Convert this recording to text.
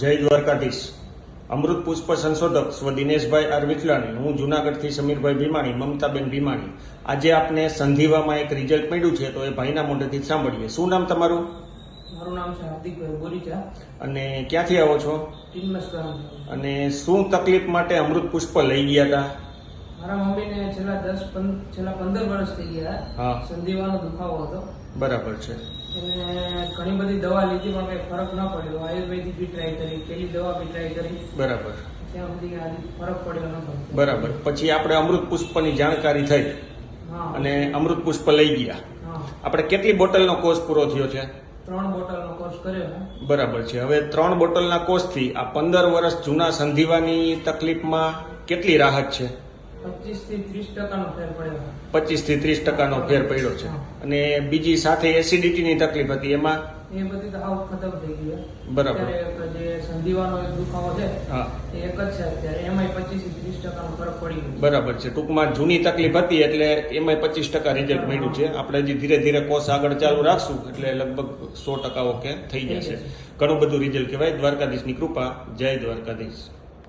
જય દ્વારકાધીશ. અમૃત પુષ્પ સંશોધક સ્વ દિનેશભાઈ આર વિઠલાણી હું જુનાગઢથી સમીરભાઈ ભીમાણી મમતાબેન ભીમાણી. આજે આપને સંધિવામાં એક રિઝલ્ટ મળ્યું છે તો એ ભાઈના મોઢેથી સાંભળીએ. શું નામ તમારું? મારું નામ છે હાર્દિકભાઈ બોરીચા અને ક્યાંથી આવો છો? અને શું તકલીફ માટે અમૃત પુષ્પ લઈ ગયા હતા મારા મમ્મીને છેલ્લા દસ છેલ્લા પંદર વર્ષ થઈ ગયા. સંધિવાનો દુખાવો હતો. બરાબર છે. ઘણી બધી દવા લીધી પણ કંઈ ફરક ન પડ્યો. આયુર્વેદિક બી ટ્રાય કરી પેલી દવા બી ટ્રાય કરી. બરાબર. ત્યાં સુધી ફરક પડ્યો નતો બરાબર. પછી આપણે અમૃત પુષ્પની જાણકારી થઈ. અને અમૃત પુષ્પ લઈ ગયા. આપણે કેટલી બોટલનો કોર્સ પૂરો થયો છે? ત્રણ બોટલનો કોર્સ કર્યો બરાબર છે. હવે ત્રણ બોટલના કોર્સથી આ પંદર વર્ષ જૂના સંધિવાની તકલીફમાં કેટલી રાહત છે? પચીસથી ત્રીસ ટકાનો ફેર પડ્યો છે. અને બીજી સાથે એસિડિટીની તકલીફ હતી. એમાં? એ બધી તો આઉટ ખતમ થઈ ગઈ બરાબર. જે સંધિવાનો દુખાવો છે એ એક જ છે અત્યારે. એમાંય પચીસથી ત્રીસ ટકાનો ફરક પડી ગયો બરાબર છે. ટૂંકમાં જૂની તકલીફ હતી એટલે એમાંય પચીસ ટકા રિઝલ્ટ મળ્યું છે. આપણે હજી ધીરે ધીરે કોર્સ આગળ ચાલુ રાખશું એટલે લગભગ સો ટકા ઓકે થઈ જશે. ઘણું બધું રિઝલ્ટ કહેવાય. દ્વારકાધીશની કૃપા. જય દ્વારકાધીશ.